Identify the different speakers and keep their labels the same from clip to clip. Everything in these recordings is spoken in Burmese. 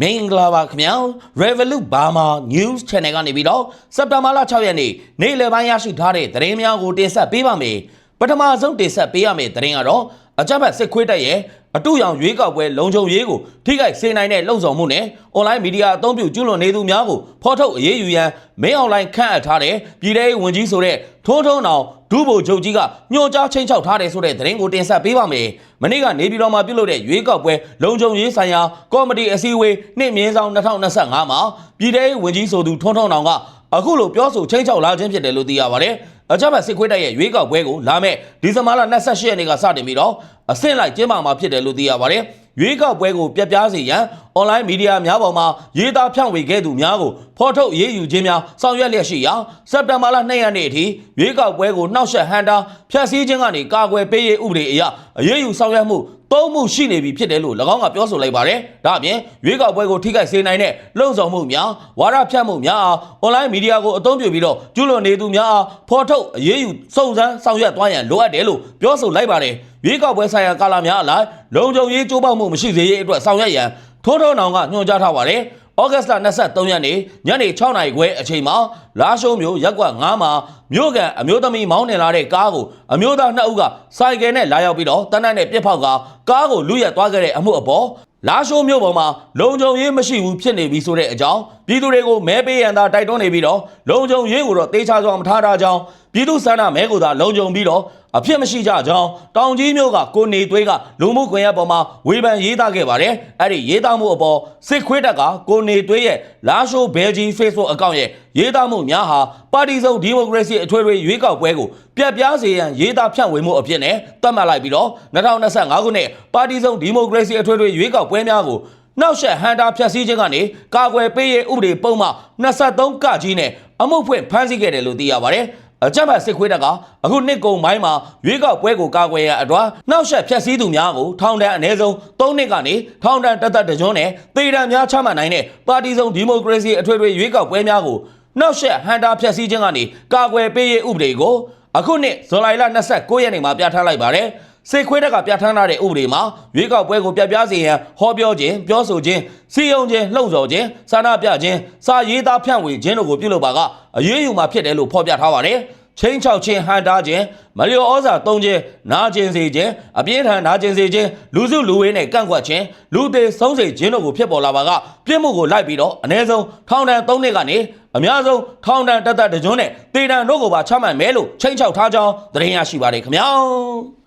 Speaker 1: မင်္ဂလာပါခင်ဗျာ Revolut Burma News Channel ကနေပြီးတော့စက်တင်ဘာလ6ရက်နေ့နေ့လယ်ပိုင်းရရှိထားတဲ့သတင်းများကိုတင်ဆက်ပေးပါမယ်ပထမဆုံးတင်ဆက်ပေးရမယ့်သတင်းကတော့ အကြမ်းဖက်စစ်ခွေးတပ်ရဲ့အတူရောင်ရွေးကောက်ပွဲလုံခြုံရေးကိုထိခိုက်စေနိုင်တဲ့လှုံ့ဆော်မှုနဲ့ online media အသုံးပြုကျူးလွန်နေသူများကိုဖော်ထုတ်အရေးယူရန်မင်းအွန်လိုင်းခန့်အပ်ထားတဲ့ပြည်ထောင်ဝင်ကြီးဆိုတဲ့ထိုးထုံးအောင်ဒုဗိုလ်ချုပ်ကြီးကညွှန်ကြားချင်းချောက်ထားတယ်ဆိုတဲ့သတင်းကိုတင်ဆက်ပေးပါမယ်။မနေ့ကနေပြည်တော်မှာပြုလုပ်တဲ့ရွေးကောက်ပွဲလုံခြုံရေးဆိုင်ရာကော်မတီအစည်းအဝေးနှစ်မြင်းဆောင်2025မှာပြည်ထောင်ဝင်ကြီးဆိုသူထွန်းထွန်းအောင်ကအခုလိုပြောဆိုချင်းချောက်လာခြင်းဖြစ်တယ်လို့သိရပါတယ်။ အကြမ်းဖက်စစ်ခွေးတပ်ရဲ့ရွေးကောက်ပွဲကိုလာမယ့်ဒီဇင်ဘာလ28ရက်နေ့ကစတင်ပြီးတော့အဆင့်လိုက်ကျင်းပမှာဖြစ်တယ်လို့သိရပါတယ်။ ရွေးကောက်ပွဲကိုပြက်ပြားစေရန် online media များပေါ်မှာရေးသားဖြန့်ဝေခဲ့သူများကိုဖော်ထုတ်အရေးယူခြင်းများဆောင်ရွက်လျက်ရှိရာစက်တင်ဘာလ2ရက်နေ့အထိရွေးကောက်ပွဲကိုနှောက်ယှက်ဟန်တာဖျက်ဆီးခြင်းကနေကာကွယ်ပေးရေးဥပဒေအရအရေးယူဆောင်ရွက်မှုသုံးမှုရှိနေပြီဖြစ်တယ်လို့၎င်းကပြောဆိုလိုက်ပါတယ်။ဒါအပြင်ရွေးကောက်ပွဲကိုထိခိုက်စေနိုင်တဲ့လှုံ့ဆော်မှုများဝါဒဖြန့်မှုများအား online media ကိုအသုံးပြုပြီးတော့ကျူးလွန်နေသူများအားဖော်ထုတ်အရေးယူစုံစမ်းဆောင်ရွက်သွားရန်လိုအပ်တယ်လို့ပြောဆိုလိုက်ပါတယ်။ ရွေးကောက်ပွဲဆိုင်ရာကာလများအလိုက်လုံခြုံရေးကြိုးပမ်းမှုမရှိစေရေးအတွက်ဆောင်ရွက်ရန်ထိုးထုံးအောင်ကညွှန်ကြားထားပါတယ်။ဩဂတ်စ်လ23ရက်နေ့ညနေ6နာရီခွဲအချိန်မှာလာရှိုးမြို့ရက်ကွက်9မှာမြို့ကန်အမျိုးသမီးမောင်းနေလာတဲ့ကားကိုအမျိုးသား2ဦးကစိုက်ကယ်နဲ့လာရောက်ပြီးတော့တနတ်နဲ့ပြစ်ဖောက်ကကားကိုလူရက်သွားခဲ့တဲ့အမှုအပေါ်လာရှိုးမြို့ပေါ်မှာလုံခြုံရေးမရှိဘူးဖြစ်နေပြီဆိုတဲ့အကြောင်းပြည်သူတွေကိုမဲပေးရန်သာတိုက်တွန်းနေပြီးတော့လုံခြုံရေးကိုတော့တေချာစွာမထားတာကြောင်း ပြည်သူစန္ဒမဲကိုသာလုံခြုံပြီးတော့အဖြစ်မရှိကြကြောင်းတောင်ကြီးမြို့ကကိုနေသွေးကလူမှုကွန်ရက်ပေါ်မှာဝေဖန်ရေးသားခဲ့ပါတယ်အဲ့ဒီရေးသားမှုအပေါ်စစ်ခွေးတက်ကကိုနေသွေးရဲ့လာရှိုးဘဲဂျီ Facebook အကောင့်ရဲ့ရေးသားမှုများဟာပါတီစုံဒီမိုကရေစီအထွေထွေရွေးကောက်ပွဲကိုပြတ်ပြားစေရန်ရေးသားဖြန့်ဝေမှုအဖြစ်နဲ့သတ်မှတ်လိုက်ပြီးတော့2025ခုနှစ်ပါတီစုံဒီမိုကရေစီအထွေထွေရွေးကောက်ပွဲများကိုနောက်ဆက်ဟန်တာဖြတ်စည်းခြင်းကနေကာကွယ်ပေးရေးဥပဒေပုံမှ23ကကြီးနဲ့အမှုဖွင့်ဖမ်းဆီးခဲ့တယ်လို့သိရပါတယ် အကြမ်းဖက်စစ်ခွေးတပ်ကအခုနှစ်ကုံပိုင်းမှာရွေးကောက်ပွဲကိုကာကွယ်ရန်အတွက်နောက်ဆက်ဖြတ်စည်းသူများကိုထောင်ဒဏ်အနည်းဆုံး3နှစ်ကနေထောင်ဒဏ်တစ်သက်တစ်ကျွန်းနဲ့သေဒဏ်များချမှတ်နိုင်တဲ့ပါတီစုံဒီမိုကရေစီအထွေထွေရွေးကောက်ပွဲများကိုနောက်ဆက်ဟန်တာဖြတ်စည်းခြင်းကနေကာကွယ်ပေးရေးဥပဒေကိုအခုနှစ်ဇူလိုင်လ29ရက်နေ့မှာပြဋ္ဌာန်းလိုက်ပါတယ် စေခွေးတက်ကပြဋ္ဌာန်းထားတဲ့ဥပဒေမှာရွေးကောက်ပွဲကိုပြပြစေရန်ဟောပြောခြင်းပြောဆိုခြင်းစီယုံခြင်းလှုံ့ဆော်ခြင်းစာနာပြခြင်းစာရေးသားဖြန့်ဝေခြင်းတို့ကိုပြုလုပ်ပါကအရေးယူမှာဖြစ်တယ်လို့ဖော်ပြထားပါတယ်ချင်းချောက်ချင်းဟန်တာခြင်းမလျော်ဩဇာသုံးခြင်းနာကျင်စေခြင်းအပြင်းထန်နာကျင်စေခြင်းလူစုလူဝေးနဲ့ကန့်ကွက်ခြင်းလူသေးဆုံးစေခြင်းတို့ကိုဖြစ်ပေါ်လာပါကပြစ်မှုကိုလိုက်ပြီးတော့အ ਨੇ ဆုံးထောင်ဒဏ်၃နှစ်ကနေအများဆုံးထောင်ဒဏ်တသက်တကြွန်းနဲ့တေဒဏ်တို့ကိုပါချမှတ်မယ်လို့ချင်းချောက်ထားကြောင်းသတင်းရရှိပါတယ်ခင်ဗျာ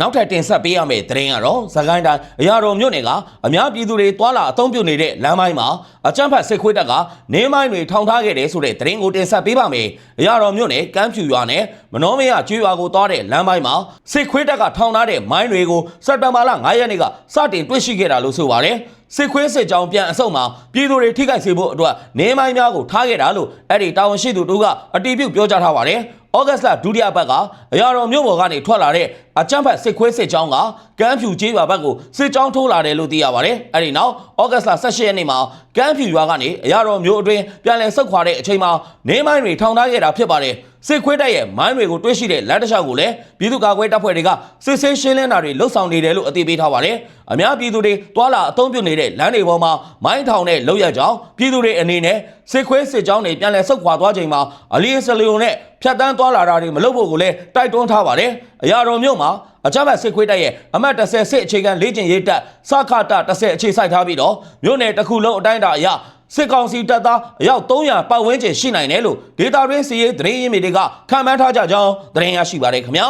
Speaker 1: နောက်ထပ်တင်ဆက်ပေးရမယ့်သတင်းကတော့သခိုင်းတိုင်းအရာတော်မြို့နယ်ကအများပြည်သူတွေတွာလာအသုံးပြုနေတဲ့လမ်းပိုင်းမှာအကြမ်းဖက်စစ်ခွေးတပ်ကနေမိုင်းတွေထောင်ထားခဲ့တယ်ဆိုတဲ့သတင်းကိုတင်ဆက်ပေးပါမယ်။အရာတော်မြို့နယ်ကမ်းဖြူရွာနဲ့မနောမယကျွေးရွာကိုသွားတဲ့လမ်းပိုင်းမှာစစ်ခွေးတပ်ကထောင်ထားတဲ့မိုင်းတွေကိုစက်တဘာလ9ရက်နေ့ကစတင်တွေ့ရှိခဲ့တာလို့ဆိုပါတယ်။စစ်ခွေးစစ်ကြောင်ပြန်အဆုတ်မှာပြည်သူတွေထိခိုက်စေဖို့အတွက်နေမိုင်းများကိုထားခဲ့တာလို့အဲ့ဒီတာဝန်ရှိသူတို့ကအတီးပြုတ်ပြောကြားထားပါတယ်။ ဩဂတ်စ်လဒုတိယပတ်ကအရာတော်မြို့ပေါ်ကနေထွက်လာတဲ့အကြမ်းဖက်စစ်ခွေးစစ်ကြောင်းကကမ်းဖြူကျေးရွာဘက်ကိုစစ်ကြောင်းထိုးလာတယ်လို့သိရပါတယ်။အဲဒီနောက်ဩဂတ်စ်လ18ရက်နေ့မှာကမ်းဖြူရွာကနေအရာတော်မြို့အတွင်းပြန်လည်ဆုတ်ခွာတဲ့အချိန်မှာနေမိုင်းတွေထောင်ထားခဲ့တာဖြစ်ပါတယ်။ စစ်ခွေးတပ်ရဲ့မိုင်းတွေကိုတွေ့ရှိတဲ့လက်တလျှောက်ကိုလည်းပြည်သူ့ကာကွယ်တပ်ဖွဲ့တွေကစစ်ဆေးရှင်းလင်းတာတွေလှုပ်ဆောင်နေတယ်လို့အသိပေးထားပါတယ်။အများပြည်သူတွေတွာလာအုံပြုနေတဲ့လမ်းတွေပေါ်မှာမိုင်းထောင်တဲ့လောက်ရကြောင်းပြည်သူတွေအနေနဲ့စစ်ခွေးစစ်ကြောင်းတွေပြန်လည်ဆုတ်ခွာသွားချိန်မှာအလီစလီယုံနဲ့ဖြတ်တန်းသွားလာတာတွေမလုပ်ဖို့ကိုလည်းတိုက်တွန်းထားပါတယ်။အရာတော်မြို့မှာအကြမ်းဖက်စစ်ခွေးတပ်ရဲ့အမတ်30စစ်အခြေခံလေ့ကျင့်ရေးတပ်စခတာ30အခြေစိုက်ထားပြီးတော့မြို့နယ်တစ်ခုလုံးအတိုင်းအတာအရ စစ်ကောင်စီတပ်သားအယောက်300ပတ်ဝန်းကျင်ရှိနိုင်တယ်လို့ဒေတာရင်းစီရေးသတင်းရင်းမြစ်တွေကခန့်မှန်းထားကြကြောင်းသတင်းရရှိပါတယ်ခင်ဗျာ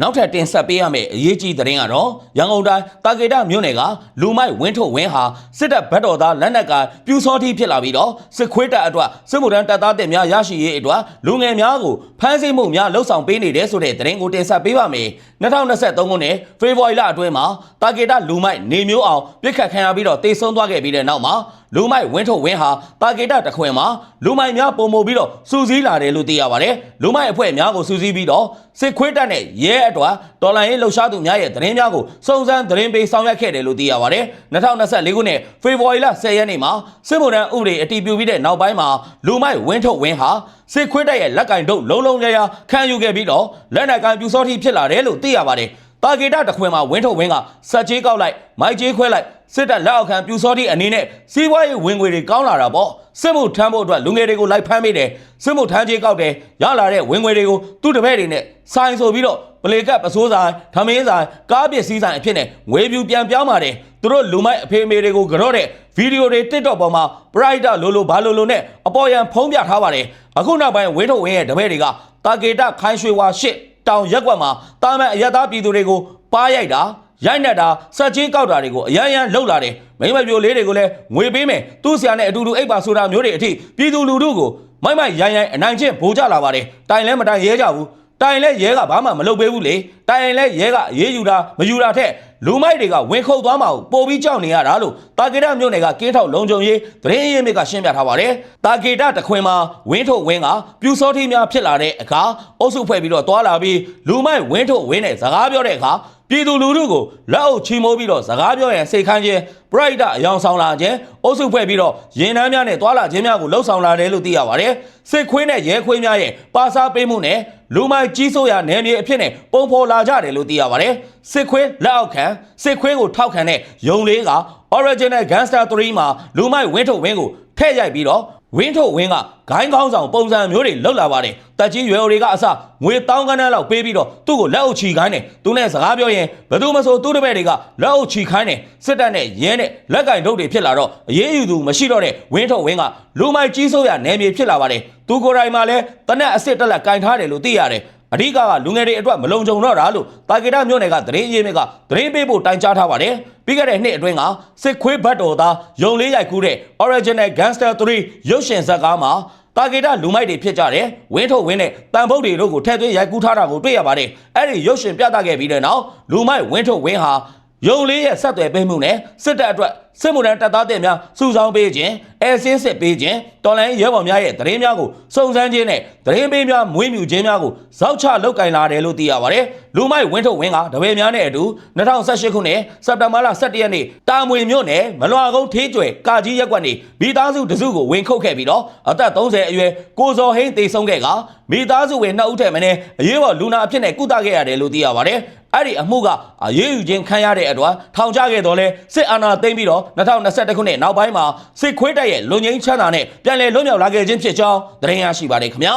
Speaker 1: နောက်ထပ်တင်ဆက်ပေးရမယ့်အရေးကြီးသတင်းကတော့ရန်ကုန်တိုင်းတာကေတမြို့နယ်ကလူမိုက်ဝင်းထုတ်ဝင်းဟာစစ်တပ်ဗတ်တော်သားလက်နက်ကပြူစောတိဖြစ်လာပြီးတော့စစ်ခွေးတပ်အတွက်စစ်မှုထမ်းတပ်သားတင်များရရှိရေးအတွက်လူငယ်များကိုဖမ်းဆီးမှုများလှုပ်ဆောင်ပေးနေတယ်ဆိုတဲ့သတင်းကိုတင်ဆက်ပေးပါမယ်2023ခုနှစ်ဖေဖော်ဝါရီလအတွင်းမှာတာကေတလူမိုက်နေမျိုးအောင်ပြစ်ခတ်ခံရပြီးတော့တေဆုံးသွားခဲ့ပြီးတဲ့နောက်မှာ လူမိုက်ဝင်းထုတ်ဝင်းဟာတာကေတတခွင်မှာလူမိုက်များပုံမို့ပြီးတော့စူးစီးလာတယ်လို့သိရပါတယ်လူမိုက်အဖွဲ့များကိုစူးစီးပြီးတော့စစ်ခွေးတပ်နဲ့ရဲအတွက်တော်လိုင်းရေးလှုပ်ရှားသူများရဲ့သတင်းများကိုစုံစမ်းသတင်းပေးဆောင်ရွက်ခဲ့တယ်လို့သိရပါတယ်2024ခုနှစ်ဖေဖော်ဝါရီလ10ရက်နေ့မှာစစ်ဗိုလ်တန်းဥပဒေအတည်ပြုပြီးတဲ့နောက်ပိုင်းမှာလူမိုက်ဝင်းထုတ်ဝင်းဟာစစ်ခွေးတပ်ရဲ့လက်ကင်တို့လုံးလုံးရရခံယူခဲ့ပြီးတော့လက်နက်ကန်ပြူစောတိဖြစ်လာတယ်လို့သိရပါတယ်တာဂေတာတခွင်မှာဝင်းထုတ်ဝင်းကစက်ချေးကောက်လိုက်မိုက်ချေးခွဲလိုက် စစ်တပ်လက်အောက်ခံပြူစောတိအနေနဲ့စီးပွားရေးဝင်ငွေတွေကောင်းလာတာပေါ့စစ်မှုထမ်းဖို့အတွက်လူငယ်တွေကိုလိုက်ဖမ်းမိတယ်စစ်မှုထမ်းကြီးကောက်တယ်ရလာတဲ့ဝင်ငွေတွေကိုသူ့တပည့်တွေနဲ့ဆိုင်ဆိုပြီးတော့ပလေကပ်ပစိုးဆိုင်ထမင်းဆိုင်ကားပစ္စည်းဆိုင်အဖြစ်နဲ့ငွေပြူပြန်ပြောင်းပါတယ်သူတို့လူမိုက်အဖေအမေတွေကိုကြော့တဲ့ဗီဒီယိုတွေ TikTok ပေါ်မှာ Pride လိုလိုဘာလိုလိုနဲ့အပေါ်ယံဖုံးပြထားပါတယ်အခုနောက်ပိုင်းဝင်းထုတ်ဝင်းရဲ့တပည့်တွေကတာဂေတာခိုင်းရွှေဝါရှစ်တောင်ရက်ကွက်မှာတာမန်အရသားပြည်သူတွေကိုပါရိုက်တာ ရိုက်နှက်တာစက်ကြီးကောက်တာတွေကိုအရန်ရန်လှုပ်လာတယ်မိမပြိုလေးတွေကိုလည်းငွေပေးမယ်သူ့ဆရာနဲ့အတူတူအိပ်ပါဆိုတာမျိုးတွေအထိပြည်သူလူထုကိုမိုက်မိုက်ရိုင်းရိုင်းအနိုင်ကျင့်ဗိုလ်ကြလာပါတယ်တိုင်လဲမတိုင်ရဲကြဘူးတိုင်လဲရဲကဘာမှမလုပ်ပေးဘူးလေတိုင်လဲရဲကအေးယူတာမယူတာထက်လူမိုက်တွေကဝင်ခုတ်သွားမှာကိုပို့ပြီးကြောက်နေရတာလို့တာကေတမြို့နယ်ကကင်းထောက်လုံခြုံရေးသတင်းရင်းမြစ်ကရှင်းပြထားပါတယ်တာကေတတခွင်မှာဝင်းထုတ်ဝင်းကပြူစောတိများဖြစ်လာတဲ့အခါအုပ်စုဖွဲ့ပြီးတော့တွာလာပြီးလူမိုက်ဝင်းထုတ်ဝင်းနဲ့စကားပြောတဲ့အခါ ပြည်သူလူထုကိုလက်အုပ်ချီမိုးပြီးတော့စကားပြောရန်စိတ်ခိုင်းခြင်းပရိဒအယောင်ဆောင်လာခြင်းအုပ်စုဖွဲ့ပြီးတော့ရင်နှမ်းများနဲ့တွာလာခြင်းများကိုလှုပ်ဆောင်လာတယ်လို့သိရပါတယ်စစ်ခွေးနဲ့ရဲခွေးများရဲ့ပါစားပေးမှုနဲ့လူမိုက်ကြီးစိုးရနယ်မြေအဖြစ်နဲ့ပုံဖော်လာကြတယ်လို့သိရပါတယ်စစ်ခွေးလက်အောက်ခံစစ်ခွေးကိုထောက်ခံတဲ့ယုံလေးက Original Gangster 3မှာလူမိုက်ဝင်းထုတ်ဝင်းကိုထည့်ရိုက်ပြီးတော့ ဝင်းထုတ်ဝင်းကဂိုင်းကောင်းဆောင်ပုံစံမျိုးတွေလောက်လာပါတယ်တက်ကြီးရွယ်အိုတွေကအစငွေတောင်းကန်းတန်းလောက်ပေးပြီးတော့သူ့ကိုလက်အုပ်ချီခိုင်းတယ်သူနဲ့စကားပြောရင်ဘယ်သူမှမဆိုသူ့တပည့်တွေကလက်အုပ်ချီခိုင်းတယ်စစ်တပ်နဲ့ရဲနဲ့လက်ကင်ထုတ်တွေဖြစ်လာတော့အေးအေးယူသူမရှိတော့တဲ့ဝင်းထုတ်ဝင်းကလူမိုက်ကြီးစိုးရနယ်မြေဖြစ်လာပါတယ်သူကိုယ်တိုင်မှလည်းတနက်အစ်စ်တက်လက်ကင်ထားတယ်လို့သိရတယ် အဓိကကလူငယ်တွေအတွက်မလုံခြုံတော့တာလို့တာဂေတာမြို့နယ်ကသတင်းရင်းမြစ်ကသတင်းပေးဖို့တိုင်ကြားထားပါတယ်ပြီးခဲ့တဲ့နှစ်အတွင်းကစစ်ခွေးဘတ်တော်သားယုံလေးရိုက်ကူးတဲ့ Original Gangster 3ရုပ်ရှင်ဇာတ်ကားမှာတာဂေတာလူမိုက်တွေဖြစ်ကြတယ်ဝင်းထုတ်ဝင်းနဲ့တန်ဖုတ်တွေတို့ကိုထည့်သွင်းရိုက်ကူးထားတာကိုတွေ့ရပါတယ်အဲ့ဒီရုပ်ရှင်ပြသခဲ့ပြီးတဲ့နောက်လူမိုက်ဝင်းထုတ်ဝင်းဟာယုံလေးရဲ့ဆက်သွယ်ပေးမှုနဲ့စစ်တပ်အတွက်စစ်မှုထမ်းတပ်သားတဲ့များစုဆောင်းပေးခြင်းအဲဆင်းစစ်ပေးခြင်းတော်လိုင်းရဲဘော်များရဲ့သတင်းများကိုစုံစမ်းခြင်းနဲ့သတင်းပေးများမွေးမြူခြင်းများကိုဇောက်ချလုပ်ကင်လာတယ်လို့သိရပါတယ်လူမိုက်ဝင်းထုတ်ဝင်းကတပည့်များနဲ့အတူ2018ခုနှစ်စက်တင်ဘာလ17ရက်နေ့တာမွေမြို့နယ်မလွာကုန်းထေးကျွယ်ကာကြီးရက်ကွက်နေမိသားစုတစုကိုဝင်ခုတ်ခဲ့ပြီးတော့အသက်30အရွယ်ကိုဇော်ဟိန်းတေဆုံးခဲ့ကမိသားစုဝင်2ဦးထက်မင်းအရေးပေါ်လူနာအဖြစ်နဲ့ကုသခဲ့ရတယ်လို့သိရပါတယ်အဲ့ဒီအမှုကအရေးယူခြင်းခံရတဲ့အတွက်ထောင်ချခဲ့တော့လဲစစ်အာဏာသိမ်းပြီးတော့2021ခုနှစ်နောက်ပိုင်းမှာစစ်ခွေးတပ်ရဲ့လူငင်းချမ်းသာနဲ့ပြန်လည်လွတ်မြောက်လာခဲ့ခြင်းဖြစ်ကြောင်းသတင်းရရှိပါတယ်ခင်ဗျာ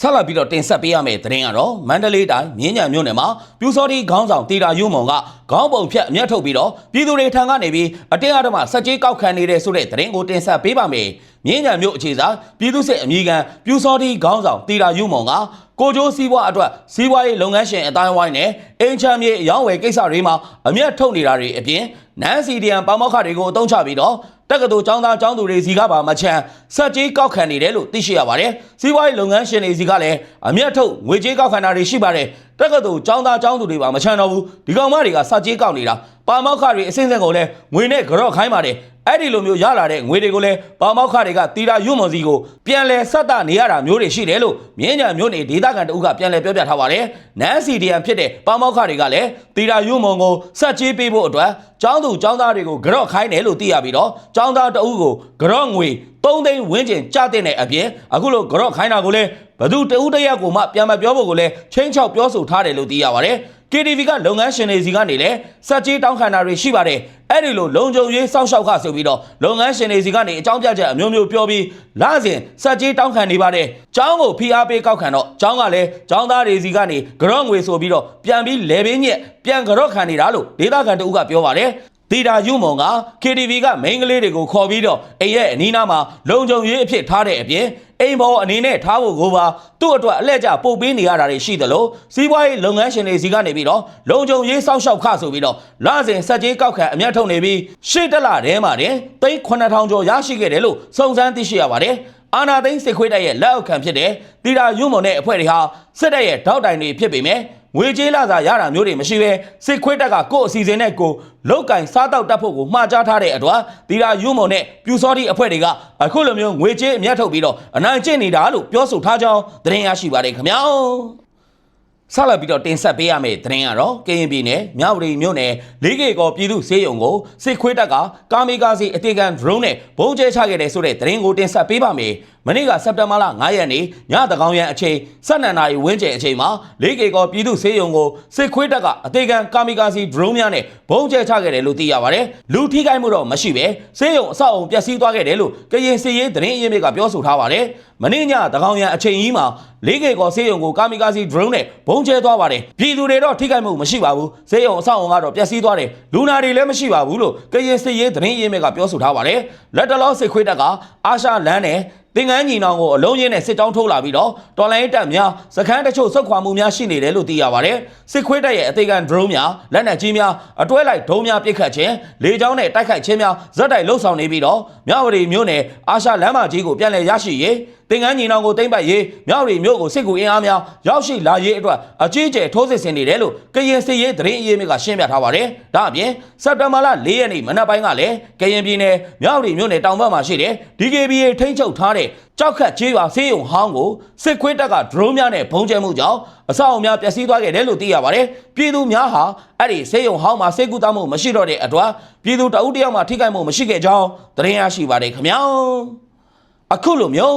Speaker 1: ဆက်လက်ပြီးတော့တင်ဆက်ပေးရမယ့်သတင်းကတော့မန္တလေးတိုင်းမြင်းညံမြို့နယ်မှာပြူစောတိခေါင်းဆောင်တီတာယူမုံကခေါင်းပုံဖြတ်အမျက်ထုတ်ပြီးတော့ပြည်သူတွေထံကနေပြီးအတင်းအဓမ္မစက်ကြီးကောက်ခံနေတဲ့ဆိုတဲ့သတင်းကိုတင်ဆက်ပေးပါမယ်မြင်းညံမြို့အခြေစားပြည်သူစစ်အမိခံပြူစောတိခေါင်းဆောင်တီတာယူမုံက ကိုကျိုးစီးပွားအတွက်စီးပွားရေးလုပ်ငန်းရှင်အတိုင်းဝိုင်းနဲ့အင်ချမ်းမြေအယောင်းဝယ်ကိစ္စတွေမှာအမျက်ထုတ်နေတာတွေအပြင်နန်းစီဒီယံပေါမောက်ခတွေကိုအသုံးချပြီးတော့တက္ကသိုလ်ကျောင်းသားကျောင်းသူတွေစီကပါမချမ်းဆက်ကြီးကောက်ခံနေတယ်လို့သိရှိရပါတယ်။စီးပွားရေးလုပ်ငန်းရှင်တွေစီကလည်းအမျက်ထုတ်ငွေကြေးကောက်ခံတာတွေရှိပါတယ်။တက္ကသိုလ်ကျောင်းသားကျောင်းသူတွေပါမချမ်းတော့ဘူး။ဒီကောင်မတွေကဆက်ကြီးကောက်နေတာပါမောက်ခတွေအစင်းစင်းကိုလည်းငွေနဲ့ကြော့ခိုင်းပါတယ်။ အဲ့ဒီလိုမျိုးရလာတဲ့ငွေတွေကိုလည်းပေါမောက်ခတွေကတီတာရွမွန်စီကိုပြန်လဲဆက်တာနေရတာမျိုးတွေရှိတယ်လို့မြင်းညာမျိုးနေဒေသခံတအုပ်ကပြန်လဲပြောပြထားပါတယ်။နန်းစီဒီယံဖြစ်တဲ့ပေါမောက်ခတွေကလည်းတီတာရွမွန်ကိုဆက်ချေးပေးဖို့အတွက်ကျောင်းသူကျောင်းသားတွေကိုကြော့ခိုင်းတယ်လို့သိရပြီးတော့ကျောင်းသားတအုပ်ကိုကြော့ငွေ3သိန်းဝန်းကျင်ကြတဲ့အပြင်အခုလိုကြော့ခိုင်းတာကိုလည်းဘသူတဦးတရက်ကိုမှပြန်မပြောဖို့ကိုလည်းချင်းချောက်ပြောဆိုထားတယ်လို့သိရပါတယ်။ KTV ကလုပ်ငန်းရှင်တွေစီကနေလည်းစက်ကြီးတောင်းခံတာတွေရှိပါတယ် အဲ့ဒီလိုလုံခြုံရေးစောင့်ရှောက်ခဆိုပြီးတော့လုပ်ငန်းရှင်တွေစီကနေအကြောင်းပြချက်အမျိုးမျိုးပြောပြီးလာစဉ်စက်ကြီးတောင်းခံနေပါတယ်ကျောင်းကိုဖိအားပေးကောက်ခံတော့ကျောင်းကလည်းကျောင်းသားတွေစီကနေကြော့ငွေဆိုပြီးတော့ပြန်ပြီးလေပင်းညက်ပြန်ကြော့ခံနေတာလို့ဒေသခံတဦးကပြောပါတယ် တီတာယူမုံက KTV ကမိန်းကလေးတွေကိုခေါ်ပြီးတော့အိမ်ရဲ့အနီးနားမှာလုံခြုံရေးအဖြစ်ထားတဲ့အပြင်အိမ်ပေါ်အနေနဲ့ထားဖို့ကိုပါသူ့အတွက်အလက်ကျပုတ်ပေးနေရတာတွေရှိသလိုစီးပွားရေးလုပ်ငန်းရှင်တွေစီကနေပြီးတော့လုံခြုံရေးစောင့်ရှောက်ခဆိုပြီးတော့လစဉ်စက်ကြီးကောက်ခံအမျက်ထုတ်နေပြီးရှေ့တက်လာတဲမှာတင်သိန်း9000ကျော်ရရှိခဲ့တယ်လို့စုံစမ်းသိရှိရပါတယ်အာနာသိန်းစစ်ခွေးတပ်ရဲ့လက်အောက်ခံဖြစ်တဲ့တီတာယူမုံတဲ့အဖွဲ့တွေဟာစစ်တပ်ရဲ့ထောက်တိုင်တွေဖြစ်ပေမဲ့ ငွေကြေးလာစာရတာမျိုးတွေမရှိဘဲစစ်ခွေးတပ်ကကိုယ့်အစီအစဉ်နဲ့ကိုယ်လောက်ကင်စားတောက်တက်ဖို့ကိုမှားကြားထားတဲ့အတွက်တီရာယူမုံနဲ့ပြူစောတိအဖွဲ့တွေကအခုလိုမျိုးငွေကြေးအမျက်ထုတ်ပြီးတော့အနိုင်ကျင့်နေတာလို့ပြောဆိုထားကြောင်းသတင်းရရှိပါတယ်ခင်ဗျာဆက်လက်ပြီးတော့တင်ဆက်ပေးရမယ့်သတင်းကတော့ကရင်ပြည်နယ်မြဝတီမြို့နယ်လေးကေကောပြည်သူစေယုံကိုစစ်ခွေးတပ်ကကာမီကာစီအတေကန် drone နဲ့ဘုံကျဲချခဲ့တဲ့ဆိုတဲ့သတင်းကိုတင်ဆက်ပေးပါမယ် မနေ့ကစက်တင်ဘာလ9ရက်နေ့ညတကောင်ရန်အချိန်12နာရီဝန်းကျင်အချိန်မှာ 4K ကောပြည်သူစေယုံကိုစစ်ခွေးတပ်ကအသေးခံကာမီကာစီဒရုန်းများနဲ့ဘုံကျဲချခဲ့တယ်လို့သိရပါတယ်။လူထိခိုက်မှုတော့မရှိပဲစေယုံအဆောက်အုံပျက်စီးသွားခဲ့တယ်လို့ကရင်စီရေးသတင်းအရင်းမြစ်ကပြောဆိုထားပါတယ်။မနေ့ညတကောင်ရန်အချိန်ကြီးမှာ 4K ကောစေယုံကိုကာမီကာစီဒရုန်းနဲ့ဘုံကျဲသွားပါတယ်။ပြည်သူတွေတော့ထိခိုက်မှုမရှိပါဘူး။စေယုံအဆောက်အုံကတော့ပျက်စီးသွားတယ်။လူနာတွေလည်းမရှိပါဘူးလို့ကရင်စီရေးသတင်းအရင်းမြစ်ကပြောဆိုထားပါတယ်။လက်တလောစစ်ခွေးတပ်ကအာရှလန်းနဲ့ သင်္ကန်းညီနောင်ကိုအလုံးရင်းနဲ့စစ်တောင်းထိုးလာပြီးတော့တော်လိုင်းတပ်များစခန်းတချို့ဆုတ်ခွာမှုများရှိနေတယ်လို့သိရပါတယ်။စစ်ခွေးတပ်ရဲ့အသေးခံဒရုန်းများလက်နက်ကြီးများအတွဲလိုက်ဒုံးများပစ်ခတ်ခြင်းလေကြောင်းနဲ့တိုက်ခိုက်ခြင်းများဇက်တိုက်လှုပ်ဆောင်နေပြီးတော့မြဝတီမြို့နယ်အာရှလမ်းမကြီးကိုပြန်လည်ရရှိရေးသင်္ကန်းညီနောင်ကိုတိမ့်ပတ်ရေးမြဝတီမြို့ကိုစစ်ကူအင်အားများရောက်ရှိလာရေးအတွက်အကြီးအကျယ်ထိုးစစ်ဆင်နေတယ်လို့ကရင်စစ်ရေးသတင်းအရေးမြစ်ကရှင်းပြထားပါတယ်။ဒါအပြင်စက်တင်ဘာလ၄ရက်နေ့မနက်ပိုင်းကလည်းကရင်ပြည်နယ်မြဝတီမြို့နယ်တောင်ဘက်မှာရှိတဲ့ DKBA ထိန်းချုပ်ထားတဲ့ကြောက်ခတ်ကျေးရွာဆေးရုံဟောင်းကိုစစ်ခွေးတပ်ကဒရုန်းများနဲ့ဘုံကျဲမှုကြောင့်အဆောက်အအုံများပျက်စီးသွားခဲ့တယ်လို့သိရပါတယ်။ပြည်သူများဟာအဲ့ဒီဆေးရုံဟောင်းမှာစိတ်ကူးတောင်းမှုမရှိတော့တဲ့အတွက်ပြည်သူတအုပ်တယောက်မှထိခိုက်မှုမရှိခဲ့ကြောင်းသတင်းရရှိပါတယ်ခင်ဗျာ။အခုလိုမျိုး